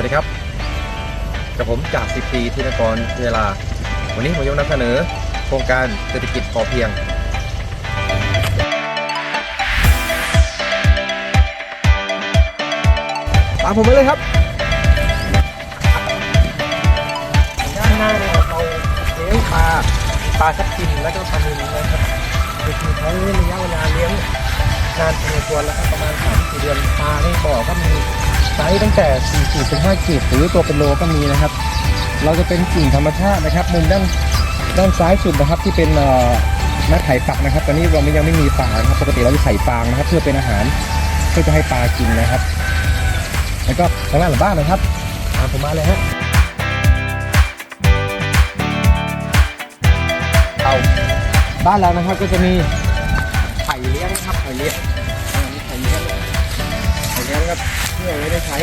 วัสดีครับ กับผมจากสิบปีธินกรเวลา วันนี้ผมจะนำเสนอ โครงการเศรษฐกิจพอเพียง ตามผมไปเลยครับด้านหน้าเนี่ยเราเลี้ยงปลาปลาทับทิมแล้วก็ปลานิลนะครับโดยที่ใช้ระยะเวลาเลี้ยงนานพอสมควรแล้วครับประมาณ3 4เดือนปลาในบ่อก็มี ซส์ตั้งแต่4ขีดถึง5ขีดหรือตัวเป็นโลก็มีนะครับ เราจะเป็นกิ่งธรรมชาตินะครับ มุมด้านด้านซ้ายสุดนะครับที่เป็นเอ่อหน้าไข่ปักนะครับ ตอนนี้เรายังไม่มีปลานะครับ ปกติเราจะใส่ฟางนะครับ เพื่อเป็นอาหารเพื่อจะให้ปลากินนะครับ แล้วก็ทางด้านหลังบ้านนะครับตามผมมาเลยฮะเอาบ้านเรานะครับก็จะมีไข่เลี้ยงครับไข่เลี้ยงไข่เลี้ยงไข่เลี้ยงครับ เพื่อไว้ได้ใช้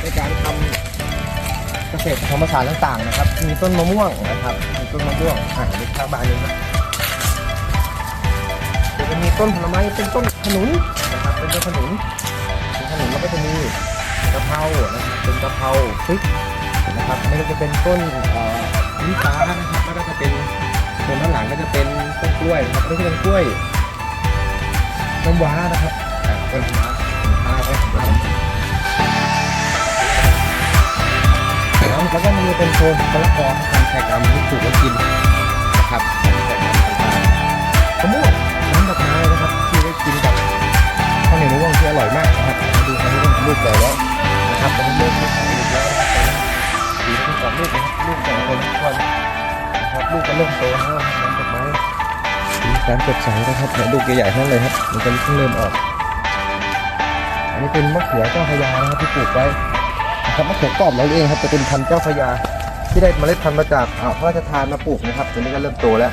ในการทำเกษตรผสมผสานต่างๆนะครับ มีต้นมะม่วงนะครับ มีต้นมะม่วงอ่าในข้างบ้านนี้นะเดี๋ยวจะมีต้นผลไม้เป็นต้นขนุนนะครับ เป็นต้นขนุนเป็นขนมแล้วก็จะมีกะเพรานะครับเป็นกะเพราพริกนะครับอันนี้ก็จะเป็นต้นลิ้นฟ้านะครับแล้วก็จะเป็นส่วนด้านหลังก็จะเป็นต้นกล้วยนะครับนี่ก็เป็นกล้วยน้ำว้านะครับต้นน้ำว้าน้ำว้า แล้วก็มีเป็นโซนมะละกอทำแขกดำที่ปลูกไว้กินนะครับแขกดำต่างๆมะม่วงน้ำดอกไม้นะครับที่ไว้กินกับข้าวเหนียวมะม่วงที่อร่อยมากนะครับมาดูอันนี้เป็นลูกใหญ่แล้วนะครับอันนี้ลูกที่สองลูกแล้วนะครับสีที่สองลูกนะลูกสองคนทุกคนนะครับลูกก็เริ่มโตแล้วนะครับน้ำดอกไม้สีสันสดใสนะครับเนี่ยลูกใหญ่ๆทั้งนั้นเลยครับมันก็เพิ่งเริ่มออก อันนี้เป็นมะเขือเจ้าพยานะครับที่ปลูกไว้ นะครับมะเขือกรอบเราเองครับจะเป็นพันธุ์เจ้าพระยา ที่ได้เมล็ดพันธุ์มาจากอ่าพระราชทานมาปลูกนะครับตอนนี้ก็เริ่มโตแล้ว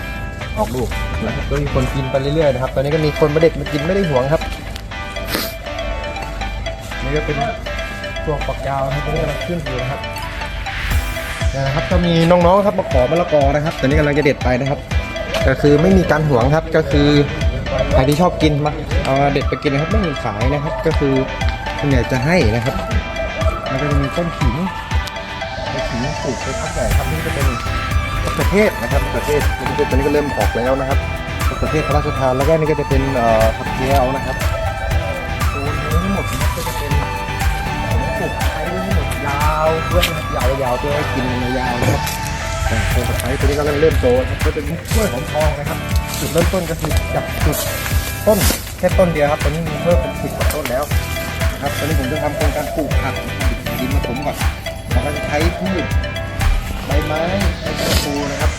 ออกลูกนะครับก็มีคนกินไปเรื่อยๆนะครับตอนนี้ก็มีคนมาเด็ดมากินไม่ได้หวงครับนี่ก็เป็นตัวฝักยาวนะครับตัวนี้กำลังขึ้นอยู่นะครับนะครับก็มีน้องๆครับมาขอมะละกอนะครับตอนนี้กำลังจะเด็ดไปนะครับ ก็คือไม่มีการหวงครับก็คือใครที่ชอบกินมาเอาเด็ดไปกินนะครับไม่มีขายนะครับ ก็คือส่วนใหญ่จะให้นะครับ แล้วก็จะมีต้นขิงต้นขิงปลูกไปพักใหญ่ครับนี่จะเป็นมะเขือเทศนะครับมะเขือเทศมะเขือเทศตอนนี้ก็เริ่มออกแล้วนะครับมะเขือเทศพระราชทานแล้วก็นี่ก็จะเป็นเอ่อผักแก้วนะครับโซนนี้ทั้งหมดนะครับก็จะเป็นผมปลูกไทยทั้งหมดยาวด้วยยาวยาวๆเพื่อให้กินยาวนะครับต้นตะไคร้ตัวนี้ก็เริ่มเริ่มโตนะครับก็จะเป็นกล้วยหอมทองนะครับจุดเริ่มต้นก็คือจากจุดต้นแค่ต้นเดียวครับตอนนี้มีเพิ่มเป็นสิบกว่าต้นแล้วนะครับตอนนี้ผมจะทำโครงการปลูกผัก ดินมาถมก่อนเราก็จะใช้พืชใบไม้ใช้ตะปูนะครับ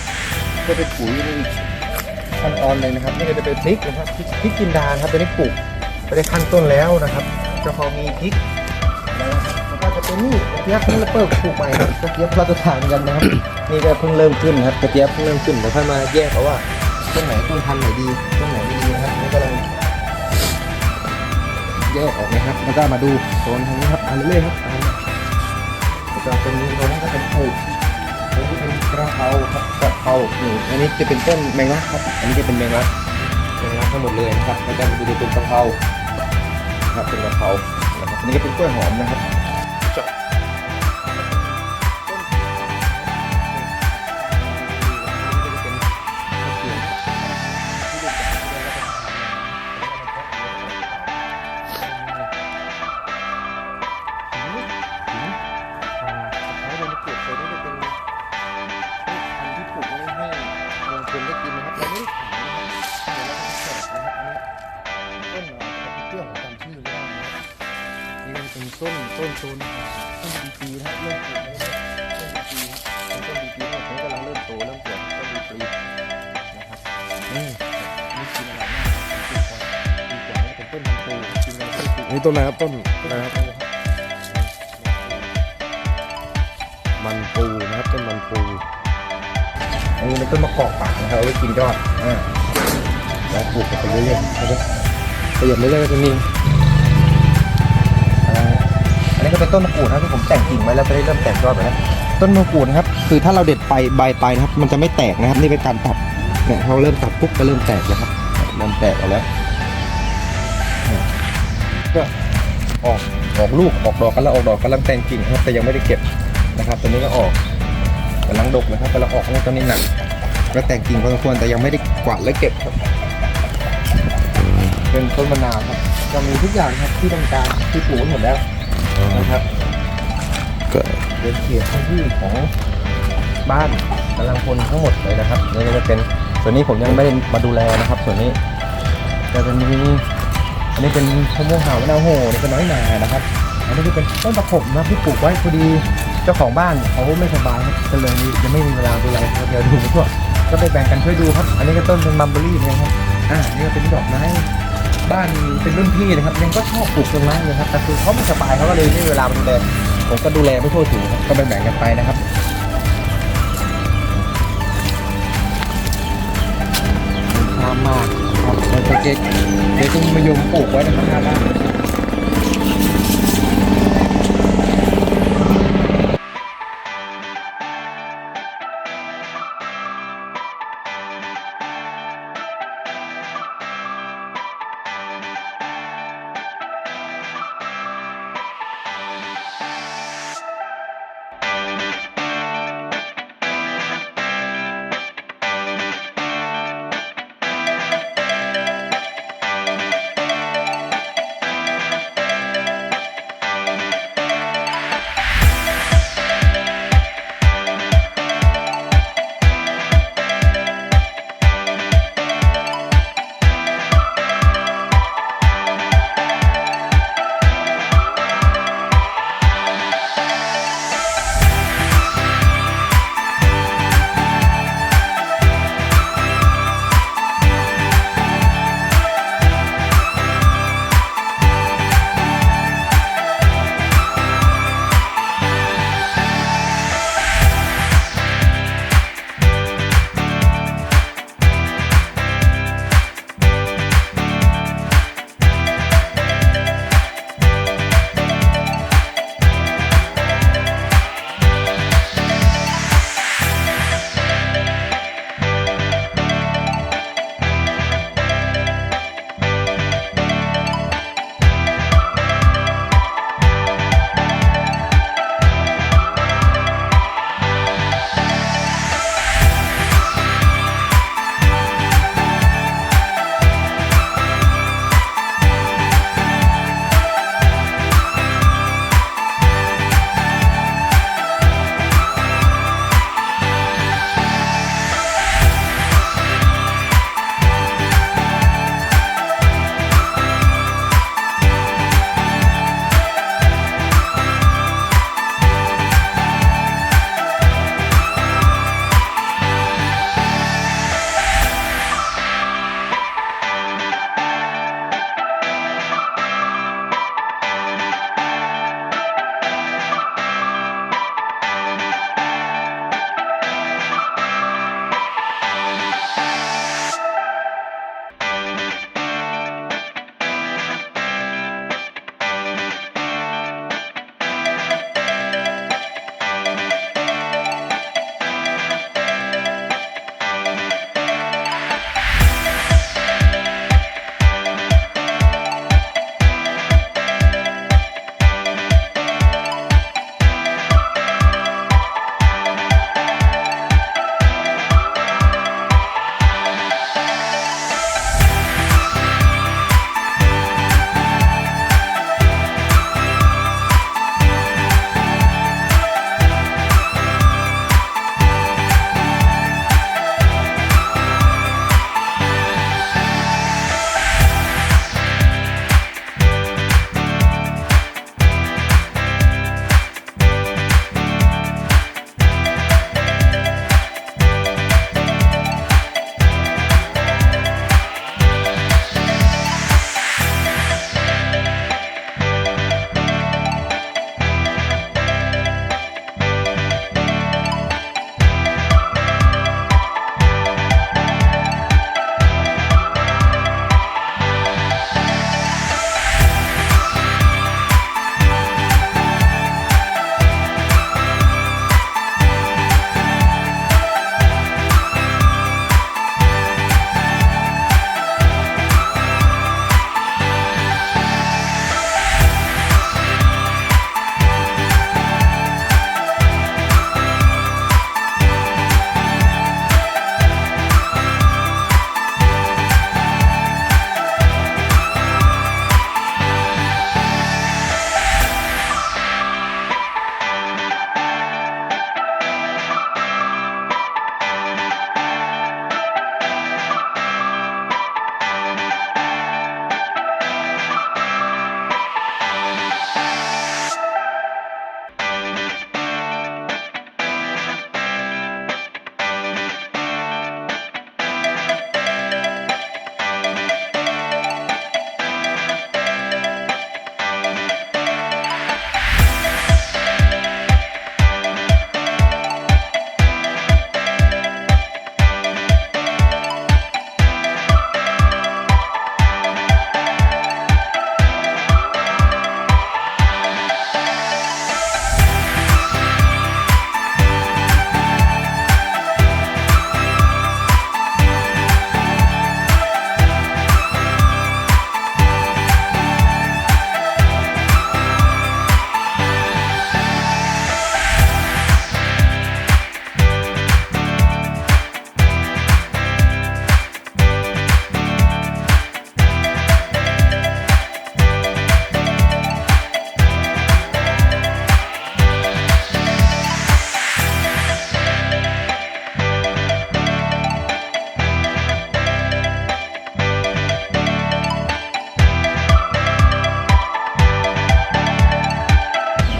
เพื่อเป็นปุ๋ยในขั้นตอนเลยนะครับ นี่ก็จะเป็นพริกนะครับพริกพริกจินดานครับตอนนี้ปลูกไปได้ขั้นต้นแล้วนะครับจะพอมีพริกแล้วก็จะเป็นนี่กระเจี๊ยบนี่เราเปิดปลูกใหม่กระเจี๊ยบเราจะทานกันนะครับ นี่ก็เพิ่งเริ่มขึ้นครับกระเจี๊ยบเพิ่งเริ่มขึ้นเดี๋ยวค่อยมาแยกเอาว่าต้นไหนต้นพันธุ์ไหนดีต้นไหนไม่ดีนะครับนี่กำลังแยกออกนะครับแล้วก็มาดูโซนทางนี้ครับอ่านเรื่อยๆครับอ่าน ก็ตรงนี้ตรงนี้ก็เป็นปลูกตรงนี้เป็นกระเพราครับกระเพรานี่อันนี้จะเป็นต้นแมงลักครับ อันนี้จะเป็นแมงลักเป็นรักทั้งหมดเลยนะครับแล้วก็จะเป็นกะเพราครับเป็นกะเพรานะครับอันนี้ก็เป็นกล้วยหอมนะครับ นี่มันต้นต้นโซนต้นดีปีนะเริ่มปลูกแล้วนะครับต้นดีปีต้นดีปีที่ผมกำลังเริ่มโตเริ่มเกิดต้นดีปีนะครับนี่นี่กินอร่อยมากกินก่อนกินก่อนแล้เป็นต้นมันปูกินแล้วก็ปูนี่ต้นอะไรครับต้นนะครับมันปูนะครับต้นมันปูอันนี้เป็นต้นมะกอกป่านะครับเอาไว้กินยอดอ่าแล้วปลูกกันไปเรื่อยๆนะครับประโยชน์เรื่อยๆก็จะมีอ่ อันนี้ก็เป็นต้นมะกรูดนะที่ผมแต่งกิ่งไว้แล้วไปได้เริ่มแตกยอดไปแล้วต้นมะกรูดนะครับคือถ้าเราเด็ดไปใบไปนะครับ มันจะไม่แตกนะครับ นี่เป็นการตัดเนี่ยเราเริ่มตัดปุ๊บก็เริ่มแตกแล้วครับเริ่มแตกแล้วก็ออกออกลูกออกดอกกันแล้วออกดอกกำลังแต่งกิ่งครับ แต่ยังไม่ได้เก็บนะครับตัวนี้ก็ออกกำลังดกนะครับกำลังออกนี่ตัวนี้หนักแล้วแต่งกิ่งพอสมควรแต่ยังไม่ได้กวาดและเก็บครับ เป็นต้นมะนาวครับจะมีทุกอย่างครับที่ต้องการที่ปลูกหมดแล้ว นะครับก็เป็นเขตพื้นที่ของบ้านกำลังพลทั้งหมดเลยนะครับนี่ก็จะเป็นส่วนนี้ผมยังไม่ได้มาดูแลนะครับ ส่วนนี้จะเป็นมีอันนี้เป็นมะม่วงหาวมะนาวโหนี่เป็นน้อยหนานะครับ อันนี้ก็เป็นต้นประขบนะครับที่ปลูกไว้พอดีเจ้าของบ้านเขาไม่สบายครับก็เลยยังไม่มีเวลาดูแลครับเดี๋ยวดูไปทั่วก็ไปแบ่งกันช่วยดูครับ อันนี้ก็ต้นเป็นมัมเบอรี่เหมือนกันครับอ่านี่ก็เป็นดอกไม้ บ้านเป็นรุ่นพี่นะครับยังก็ชอบปลูกต้นไม้เลยครับแต่คือเขาไม่สบายเขาก็เลยไม่มีเวลามาดูแลผมก็ดูแลไม่ทั่วถึงครับก็แบ่งๆกันไปนะครับชามมากครับเราจะเก็กเดี๋ยวต้องมายมปลูกไว้นะครับหน้าบ้าน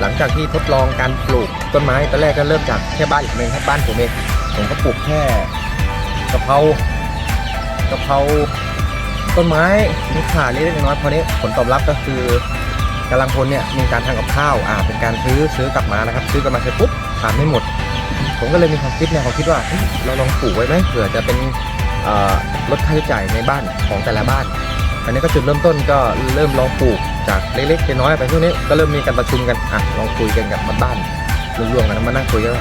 หลังจากที่ทดลองการปลูกต้นไม้ตอนแรกก็เริ่มจากแค่บ้านอีกหนึ่งครับบ้านผมเองผมก็ปลูกแค่กะเพรากะเพราต้นไม้มีขาดเล็กน้อยพอนี้ผลตอบรับก็คือกำลังพลเนี่ยมีการทำกับข้าวอ่าเป็นการซื้อซื้อกลับมานะครับ ซื้อกลับมาเสร็จปุ๊บทานไม่หมด ผมก็เลยมีความคิดเนี่ยความคิดว่าเราลองปลูกไว้ไหมเผื่อจะเป็นลดค่าใช้จ่ายในบ้านของแต่ละบ้าน อันนี้ก็จุดเริ่มต้นก็เริ่มลองปลูกจากเล็กๆน้อยๆไปช่วงนี้ก็เริ่มมีการประชุมกันอะลองคุยกันกับบ้านรวมๆกันมานั่งคุยกัน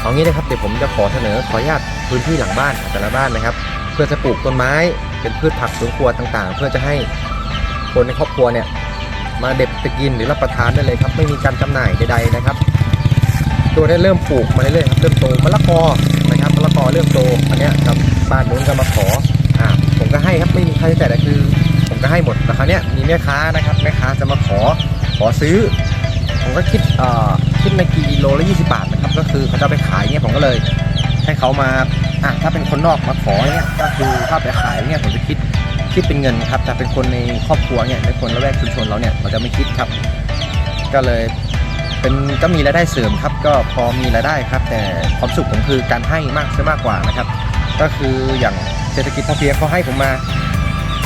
เอางี้นะครับเดี๋ยวผมจะขอเสนอขออนุญาตพื้นที่หลังบ้านแต่ละบ้านนะครับ เพื่อจะปลูกต้นไม้เป็นพืชผักสวนครัวต่างๆ เพื่อจะให้คนในครอบครัวเนี่ยมาเด็ดไปกินหรือรับประทานได้เลยครับ ไม่มีการจำหน่ายใดๆนะครับตัวได้เริ่มปลูกมาเรื่อยๆครับเริ่มโตมะละกอนะครับมะละกอเริ่มโตอันนี้ยครับบ้านนู้นก็มาขออ่าผมก็ให้ครับไม่มีค่าใช้จ่ายแต่คือ ให้หมดแต่คราวเนี้ยมีแม่ค้านะครับแม่ค้าจะมาขอขอซื้อ ผมก็คิดเอ่อคิดในกิโลละ20 บาทนะครับ ก็คือเขาจะไปขายเนี่ยผมก็เลยให้เขามาอะถ้าเป็นคนนอกมาขอเนี่ยก็คือถ้าไปขายเนี่ยผมจะคิดคิดเป็นเงินครับแต่เป็นคนในครอบครัวเนี่ยในคนละแวกชุมชนเราเนี่ยเราจะไม่คิดครับ ก็เลยเป็นก็มีรายได้เสริมครับ ก็พอมีรายได้ครับ แต่ความสุขผมคือการให้มากซะมากกว่านะครับ ก็คืออย่างเศรษฐกิจพอเพียงเขาให้ผมมา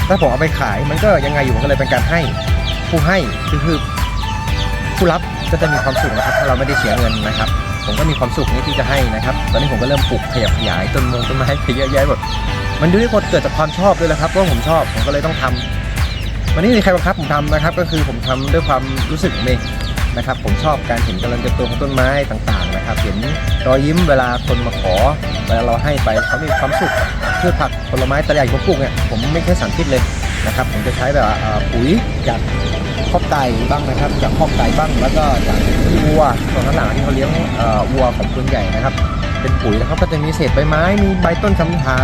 ถ้าผมเอาไปขายมันก็ยังไงอยู่มันก็เลยเป็นการให้ผู้ให้คือคือผู้รับก็จะมีความสุขนะครับถ้าเราไม่ได้เสียเงินนะครับ ผมก็มีความสุขนี่ที่จะให้นะครับ ตอนนี้ผมก็เริ่มปลูกขยับขยายต้นมงต้นไม้ไปเยอะแยะหมดมันด้วยคนเกิดจากความชอบด้วยแหละครับว่าผมชอบผมก็เลยต้องทำวันนี้มีใครบังคับผมทำนะครับ ก็คือผมทำด้วยความรู้สึกของเอง นะครับผมชอบการเห็นการเติบโตของต้นไม้ต่างๆนะครับ เห็นรอยยิ้มเวลาคนมาขอเวลาเราให้ไปเขามีความสุขพืชผักผลไม้ตะอย่างที่ผมปลูกเนี่ยผมไม่แค่สารพิษเลยนะครับผมจะใช้แบบปุ๋ยจากข้อกไก่บ้างนะครับ จากข้อกไก่บ้างแล้วก็จากวัวส่วนข้างหลังที่เขาเลี้ยงวัวของคนใหญ่นะครับ เป็นปุ๋ยนะครับก็จะมีเศษใบไม้มีใบต้นคำถา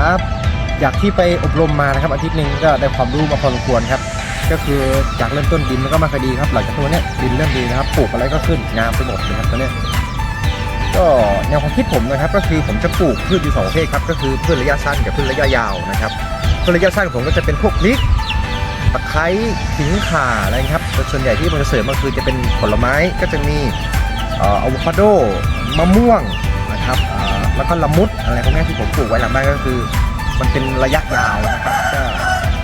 จากที่ไปอบรมมานะครับอาทิตย์หนึ่งก็ได้ความรู้มาพอสมควรครับ ก็คือจากเริ่มต้นดินมันก็มาคดีครับ หลังจากตัวเนี้ยดินเริ่มดีนะครับปลูกอะไรก็ขึ้นงามไปหมดเลยครับตัวเนี้ยก็แนวความคิดผมนะครับ ก็คือผมจะปลูกพืชอยู่สองประเภทครับก็คือพืชระยะสั้นกับพืชระยะยาวนะครับพืชระยะสั้นผมก็จะเป็นพวกพริกตะไคร้ขิงข่าอะไรครับแต่ส่วนใหญ่ที่มันจะเสริมก็คือจะเป็นผลไม้ก็จะมีเอ่ออะโวคาโดมะม่วงนะครับแล้วก็ละมุดอะไรพวกนี้ที่ผมปลูกไว้หลังบ้านก็คือ มันเป็นระยะยาวนะครับก็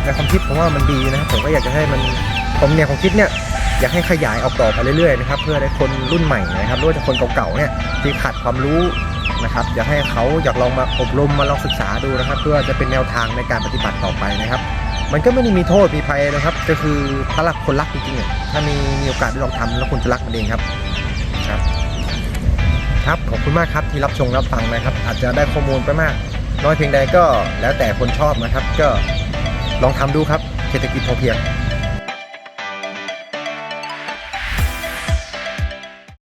ในความคิดผมว่ามันดีนะครับผมก็อยากจะให้มันผมเนี่ยความคิดเนี่ยอยากให้ขยายออกต่อไปเรื่อยๆนะครับเพื่อให้คนรุ่นใหม่นะครับหรือว่าจะคนเก่าๆเนี่ยที่ขาดความรู้นะครับอยากให้เขาอยากลองมาอบรมมาลองศึกษาดูนะครับ เพื่อจะเป็นแนวทางในการปฏิบัติต่อไปนะครับ มันก็ไม่ได้มีโทษมีภัยนะครับ ก็คือถ้ารักคนรักจริงๆอะถ้ามีมีโอกาสได้ลองทำแล้วคุณจะรักมันเองครับครับครับขอบคุณมากครับที่รับชมรับฟังนะครับ อาจจะได้ข้อมูลไปมาก น้อยเพียงใดก็แล้วแต่คนชอบนะครับ ก็ ลองทำดูครับเศรษฐกิจพอเพียง